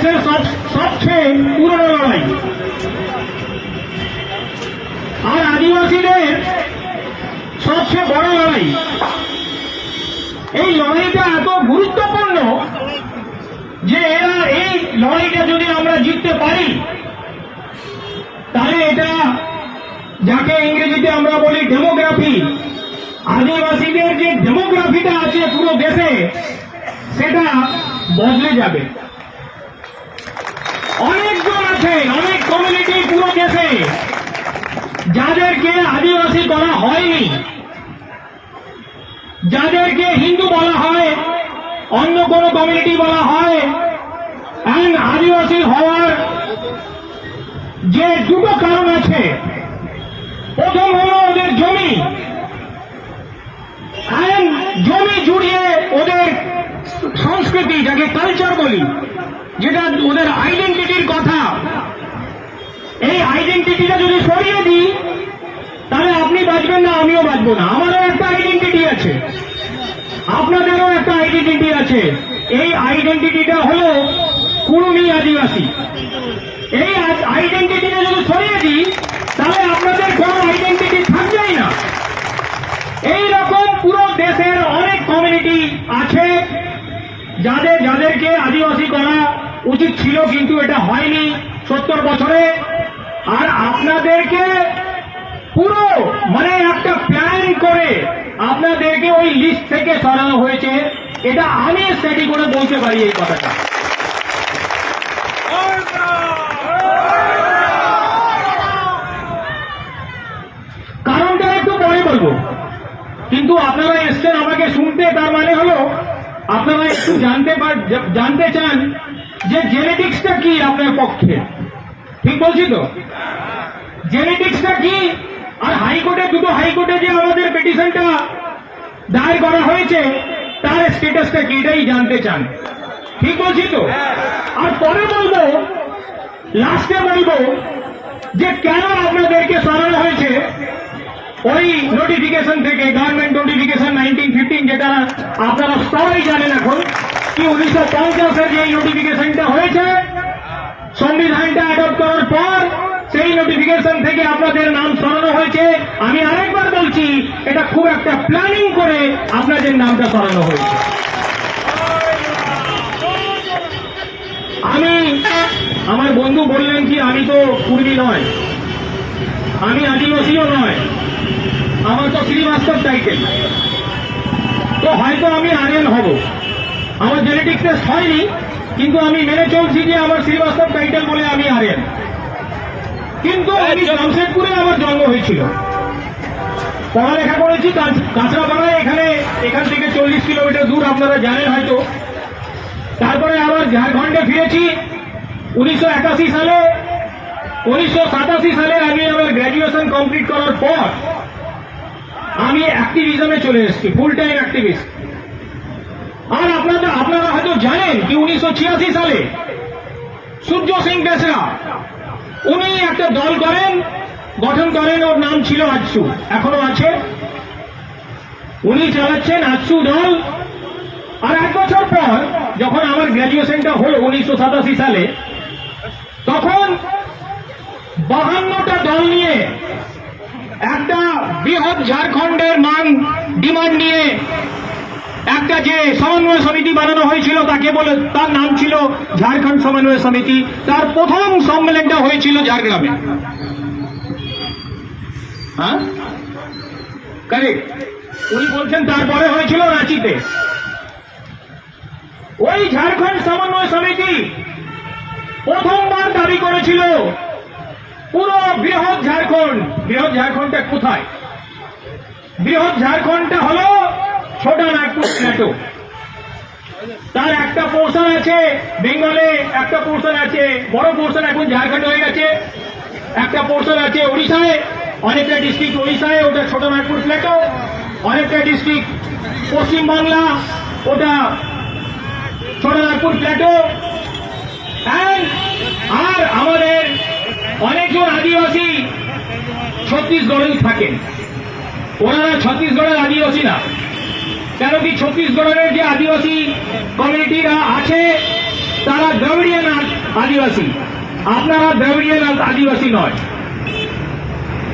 দেশের সব সবচেয়ে পুরনো লড়াই। আর আদিবাসীদের সবচেয়ে বড় লড়াই। এই লড়াইটা এত গুরুত্বপূর্ণ যে এরা এই লড়াইটা যদি আমরা জিততে পারি, তাহলে এটা যাকে ইংরেজিতে আমরা বলি ডেমোগ্রাফি, আদিবাসীদের যে ডেমোগ্রাফিটা আছে পুরো দেশে, সেটা বদলে যাবে। আছে, অনেক কমিউনিটি পুরো দেশে যাদেরকে আদিবাসী করা হয়নি, যাদেরকে হিন্দু বলা হয়, অন্য কোনো কমিউনিটি বলা হয় আদিবাসী হওয়ার যে দুটো কারণ আছে, প্রথম হলো ওদের জমি জমি জুড়িয়ে ওদের সংস্কৃতি, যাকে কালচার বলি। যেটা ওদের আইডেন্টিটির কথা। এই আইডেন্টিটিটা যদি সরিয়ে দিই, তাহলে আপনি বাঁচবেন না, আমিও বাঁচবো না। আমারও একটা আইডেন্টিটি আছে। আপনাদেরও একটা আইডেন্টিটি আছে। এই আইডেন্টিটিটা হলো কুর্মী আদিবাসী। এই আইডেন্টিটিটা যদি সরিয়ে দিই, তাহলে আপনাদের কোনো আইডেন্টিটি থাকবেই না। এই রকম পুরো দেশের অনেক কমিউনিটি আছে, যাদের, যাদেরকে আদিবাসী করা উচিত ছিল কিন্তু এটা হয়নি সত্তর বছরে। আর আপনাদেরকে পুরো মানে একটা প্ল্যান করে আপনাদেরকে ওই লিস্ট থেকে সরানো হয়েছে। এটা আমি স্টাডি করে বলতে পারি এই কথাটা। কারণটা একটু পরে বলব। কিন্তু আপনারা এসছেন আমাকে শুনতে, তার মানে হলো আপনারা একটু জানতে জানতে চান যে জেনেটিক্সটা কি আপনার পক্ষে? ঠিক বলছি তো? জেনেটিক্সটা কি? আর হাইকোর্টে, দুটো হাইকোর্টে যে আমাদের পিটিশনটা দায়ের করা হয়েছে, তার স্ট্যাটাসটা কি এটাই জানতে চান। ঠিক বলছি তো? আর পরে বলব লাস্টে বলব যে কেন আপনাদেরকে সরানো হয়েছে ওই নোটিফিকেশন থেকে গভর্নমেন্ট নোটিফিকেশন নাইনটিন ফিফটিন যেটা আপনারা সবাই জানেন এখন কি উনিশশো পঞ্চাশের যে নোটিফিকেশনটা হয়েছে? সংবিধানটা অ্যাডপ্ট করার পর সেই নোটিফিকেশন থেকে আপনাদের নাম সরানো হয়েছে। আমি আরেকবার বলছি, এটা খুব একটা প্ল্যানিং করে আপনাদের নামটা সরানো হয়েছে। আমি, আমার বন্ধু বললেন কি, আমি তো কুর্মী নয়। আমি আদিবাসীও নয়। আমার তো শ্রীবাস্তব টাইটেল তো হয়তো আমি আর্যন হব। আমার জেনেটিক টেস্ট হয়নি কিন্তু আমি মেনে চলছি যে আমার শ্রীবাস্তব টাইটেল বলে আমি আর্যন কিন্তু আমি জামশেদপুরে আমার জন্ম হয়েছিল। পড়ালেখা করেছি কাঁচ- কাঁচরাপাড়ায় এখানে এখান থেকে চল্লিশ কিলোমিটার দূর আপনারা জানেন হয়তো। তারপরে আবার ঝাড়খণ্ডে ফিরেছি। উনিশশো একাশি সালে উনিশশো সাতাশি সালে আমি আমার গ্র্যাজুয়েশন কমপ্লিট করার পর আমি অ্যাক্টিভিজমে চলে এসেছি ফুল টাইম অ্যাক্টিভিস্ট আর আপনাদের আপনারা হয়তো জানেন কি উনিশশো ছিয়াশি সালে সূর্য সিং বেসরা, উনি একটা দল করেন, গঠন করেন, ওর নাম ছিল আজসু, এখনও আছে। উনি চালাচ্ছেন আজসু দল। আর এক বছর পর যখন আমার গ্র্যাজুয়েশনটা হলো উনিশশো সাতাশি সালে, তখন বাহান্নটা দল নিয়ে একটা বৃহৎ ঝাড়খণ্ডের মান ডিমান্ড নিয়ে একটা যে সমন্বয় সমিতি বানানো হয়েছিল, তাকে বলে তার নাম ছিল ঝাড়খণ্ড সমন্বয় সমিতি। তার প্রথম সম্মেলনটা হয়েছিল ঝাড়গ্রামে। হ্যাঁ? উনি বলছেন তারপরে হয়েছিল রাঁচিতে। ওই ঝাড়খণ্ড সমন্বয় সমিতি প্রথমবার দাবি করেছিল, পুরো বৃহৎ ঝাড়খণ্ড। বৃহৎ ঝাড়খণ্ডটা কোথায়? বৃহৎ ঝাড়খণ্ডটা হলো ছোটা নাগপুর প্ল্যাটো তার একটা পোর্শন আছে, বেঙ্গলে একটা পোর্শন আছে, বড় পোর্শন এখন ঝাড়খণ্ড হয়ে গেছে। একটা পোর্শন আছে ওড়িশায়, অনেকটা ডিস্ট্রিক্ট ওড়িশায়, ওটা ছোট নাগপুর প্ল্যাটো অনেকটা ডিস্ট্রিক্ট পশ্চিমবাংলা ওটা ছোট নাগপুর And আর আমাদের অনেকজন আদিবাসী ছত্তিশগড়েই থাকেন। ওনারা ছত্তিশগড়ের আদিবাসী না। কেন কি ছত্তিশগড়ের যে আদিবাসী কমিউনিটিরা আছে, তারা দ্রাবিড়িয়ান আদিবাসী। আপনারা দ্রাবিড়িয়ান আদিবাসী নয়।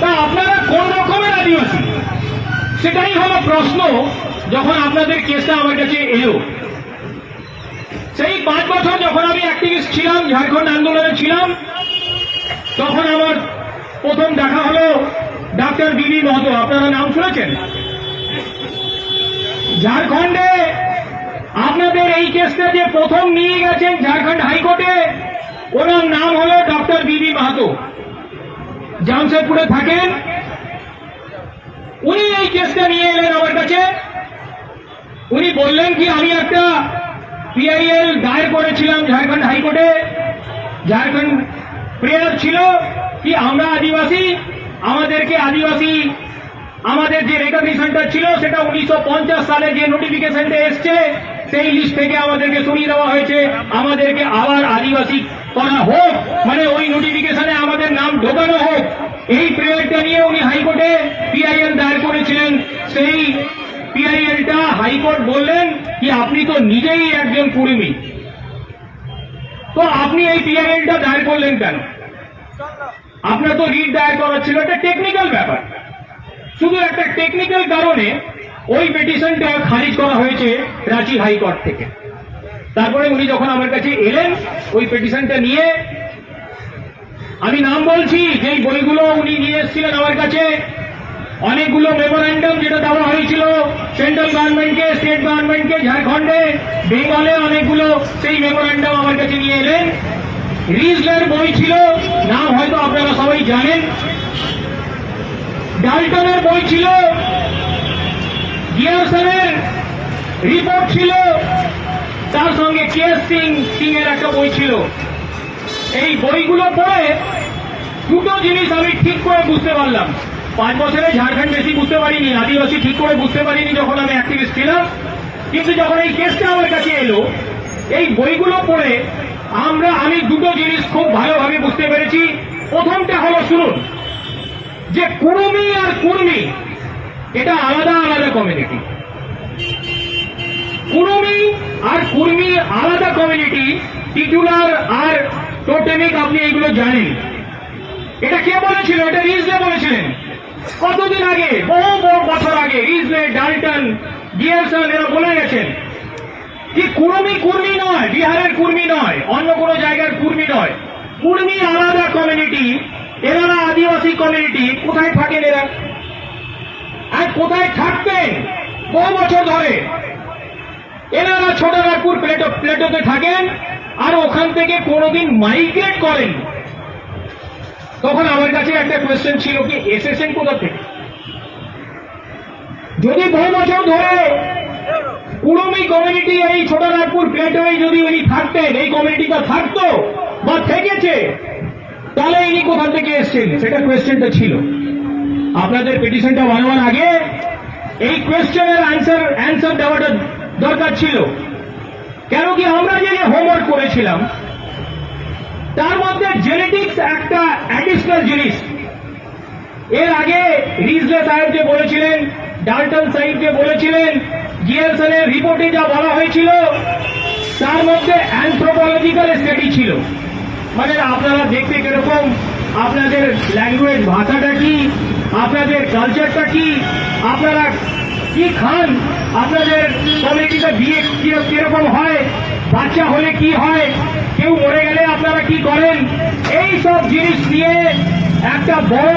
তা আপনারা কোন রকমের আদিবাসী? সেটাই হলো প্রশ্ন, যখন আপনাদের কেসটা আমার কাছে এলো। সেই পাঁচ বছর যখন আমি অ্যাক্টিভিস্ট ছিলাম, ঝাড়খণ্ড আন্দোলনে ছিলাম, তখন আমার প্রথম দেখা হলো ডাক্তার বিবি মহতো আপনারা নাম শুনেছেন? ঝাড়খণ্ডে আপনাদের এই কেসটা যে প্রথম নিয়ে গেছেন ঝাড়খণ্ড হাইকোর্টে, ওনার নাম হলো ডক্টর বিবি মাহাতো। জামশেদপুরে থাকেন। উনি এই কেসটা নিয়ে এলেন আমার কাছে। উনি বললেন কি, আমি একটা পিআইএল দায়ের করেছিলাম ঝাড়খণ্ড হাইকোর্টে। ঝাড়খণ্ড প্রেয়ার ছিল কি, আমরা আদিবাসী, আমাদেরকে আদিবাসী আমাদের যে রেকগনিশনটা ছিল, সেটা উনিশশো পঞ্চাশ সালে যে নোটিফিকেশনটা এসছে, সেই লিস্ট থেকে আমাদেরকে সরিয়ে দেওয়া হয়েছে। আমাদেরকে আবার আদিবাসী করা হোক মানে ওই নোটিফিকেশনে আমাদের নাম ঢোকানো হোক। এই প্রেয়ারটা নিয়ে উনি হাইকোর্টে পিআইএল দায়ের করেছিলেন। সেই পিআইএলটা হাইকোর্ট বললেন কি, আপনি তো নিজেই একজন কুর্মী তো আপনি এই পিআইএলটা দায়ের করলেন কেন? আপনার তো রিট দায়ের করার ছিল, একটা টেকনিক্যাল ব্যাপার। শুধু একটা টেকনিক্যাল কারণে ওই পিটিশনটা খারিজ করা হয়েছে রাঁচি হাইকোর্ট থেকে। তারপরে উনি যখন আমার কাছে এলেন, ওই পিটিশনটা নিয়ে আমি নাম বলছি, যেই বইগুলো উনি নিয়ে এসেছিলেন আমার কাছে, অনেকগুলো মেমোরেন্ডাম যেটা দেওয়া হয়েছিল সেন্ট্রাল গভর্নমেন্টকে স্টেট গভর্নমেন্টকে ঝাড়খণ্ডে, বেঙ্গলে অনেকগুলো সেই মেমোরেন্ডাম আমার কাছে নিয়ে এলেন। রিজলের বই ছিল, নাম হয়তো আপনারা সবাই জানেন। ডাল্টনের বই ছিল। গিয়ারসনের রিপোর্ট ছিল। তার সঙ্গে কে সিং সিং এর একটা বই ছিল। এই বইগুলো পড়ে দুটো জিনিস আমি ঠিক করে বুঝতে পারলাম। পাঁচ বছরে ঝাড়খণ্ড বেশি বুঝতে পারিনি, আদিবাসী ঠিক করে বুঝতে পারিনি যখন আমি অ্যাক্টিভিস্ট ছিলাম। কিন্তু যখন এই কেসটা আমার কাছে এলো, এই বইগুলো পড়ে আমরা, আমি দুটো জিনিস খুব ভালোভাবে বুঝতে পেরেছি। প্রথমটা হলো, শুনুন যে কুর্মি আর কুর্মি, এটা আলাদা আলাদা কমিউনিটি কুর্মি আর কুর্মি আলাদা কমিউনিটি টিটুলার আর টোটেমিক আপনি এগুলো জানেন। এটা কে বলেছিল? এটা রিজলে বলেছিলেন। কতদিন আগে? বহু বহু বছর আগে রিজলে ডাল্টন ডিয়ারসন এরা বলে গেছেন কি কুর্মি কুর্মি নয়, বিহারের কুর্মি নয়, অন্য কোনো জায়গার কুর্মি নয়। কুর্মি আলাদা কমিউনিটি এনারা আদিবাসী কমিউনিটি কোথায় থাকেন এরা? আর কোথায় থাকতেন? বহু বছর ধরে। এনারা ছোট নাগপুর প্লেটো প্লেটোতে থাকেন আর ওখান থেকে কোনোদিন মাইগ্রেট করেন। তখন আমার কাছে একটা কোয়েশ্চেন ছিল কি, এসেছেন কোথা থেকে? যদি বহু বছর ধরে কুড়মি কমিউনিটি এই ছোট নাগপুর প্লেটোয় যদি উনি থাকতেন, এই কমিউনিটিটা থাকতো বা থেকেছে তাহলে ইনি কোথা থেকে এসছেন? সেটা কোয়েশ্চেনটা ছিল। আপনাদের পিটিশনটা বানাবার আগে। এই কোয়েশ্চেনের অ্যান্সার অ্যান্সার দেওয়াটা দরকার ছিল। কেন কি আমরা যে হোমওয়ার্ক করেছিলাম, তার মধ্যে জেনেটিক্স একটা অ্যাডিশনাল জিনিস। এর আগে রিজলে সাহেব যে বলেছিলেন, ডাল্টন সাহেব যে বলেছিলেন জিএলসনের রিপোর্টে যা বলা হয়েছিল, তার মধ্যে অ্যান্থ্রোপোলজিক্যাল স্টাডি ছিল। মানে আপনারা দেখতে কীরকম? আপনাদের ল্যাঙ্গুয়েজ ভাষাটা কি? আপনাদের কালচারটা কি? আপনারা কি খান? আপনাদের কমিউনিটিতে বিয়ে কীরকম হয়? বাচ্চা হলে কি হয়? কেউ মরে গেলে আপনারা কি করেন? এই সব জিনিস নিয়ে একটা বড়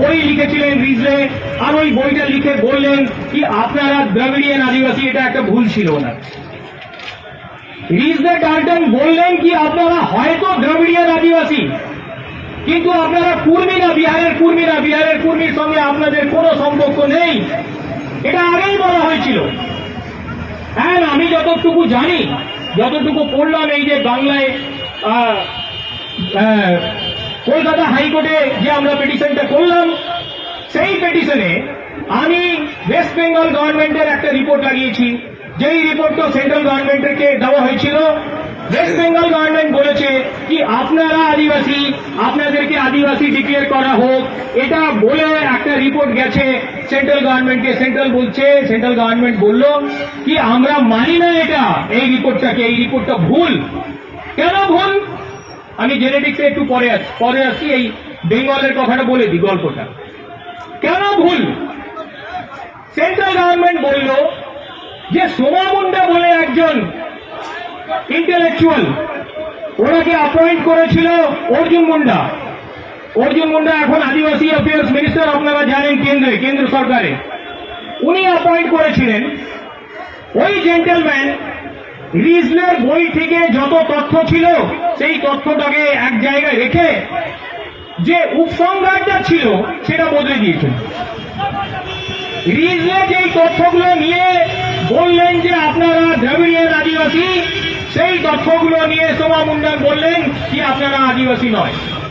বই লিখেছিলেন রিজলে, আর ওই বইটা লিখে বললেন কি আপনারা দ্রাবিড়িয়ান আদিবাসী, এটা একটা ভুল ছিল ওনার। রিজলে গার্ডেন বললেন কি আপনারা হয়তো দ্রাবিড়িয়ান আদিবাসী। কিন্তু আপনারা কুর্মী না বিহারের কুর্মী না বিহারের কুর্মীর সঙ্গে আপনাদের কোনো সম্পর্ক নেই। এটা আগেই বলা হয়েছিল। হ্যাঁ আমি যতটুকু জানি, যতটুকু পড়লাম এই যে বাংলায় কলকাতা হাইকোর্টে যে আমরা পিটিশনটা করলাম, সেই পিটিশনে আমি ওয়েস্ট বেঙ্গল গভর্নমেন্টের একটা রিপোর্ট লাগিয়েছি। যেই রিপোর্টটা সেন্ট্রাল গভর্নমেন্টকে দেওয়া হয়েছিল ওয়েস্ট বেঙ্গল গভর্নমেন্ট বলেছে কি আপনারা আদিবাসী, আপনাদেরকে আদিবাসী ডিক্লেয়ার করা হোক। এটা বলে একটা রিপোর্ট গেছে সেন্ট্রাল গভর্নমেন্টকে সেন্ট্রাল বলছে সেন্ট্রাল গভর্নমেন্ট বলল কি আমরা মানি না এটা, এই রিপোর্টটাকে এই রিপোর্টটা ভুল। কেন ভুল? আমি জেনেটিক্সে একটু পরে আসছি পরে আসছি, এই বেঙ্গলের কথাটা বলে দিই গল্পটা। কেন ভুল? সেন্ট্রাল গভর্নমেন্ট বলল যে সোমা মুন্ডা বলে একজন ইন্টেলেকচুয়াল ওনাকে অ্যাপয়েন্ট করেছিল অর্জুন মুন্ডা। অর্জুন মুন্ডা এখন আদিবাসী অ্যাফেয়ার্স মিনিস্টার আপনারা জানেন কেন্দ্রে, কেন্দ্র সরকারে। উনি অ্যাপয়েন্ট করেছিলেন। ওই জেন্টেলম্যান রিজলের বই থেকে যত তথ্য ছিল, সেই তথ্যটাকে এক জায়গায় রেখে যে উপসংহারটা ছিল, সেটা বদলে দিয়েছেন। রিজলে যেই তথ্যগুলো নিয়ে বললেন যে আপনারা দ্রাবিড়িয়ান আদিবাসী, সেই তথ্যগুলো নিয়ে সোমা মুন্ডান বললেন কি আপনারা আদিবাসী নয়।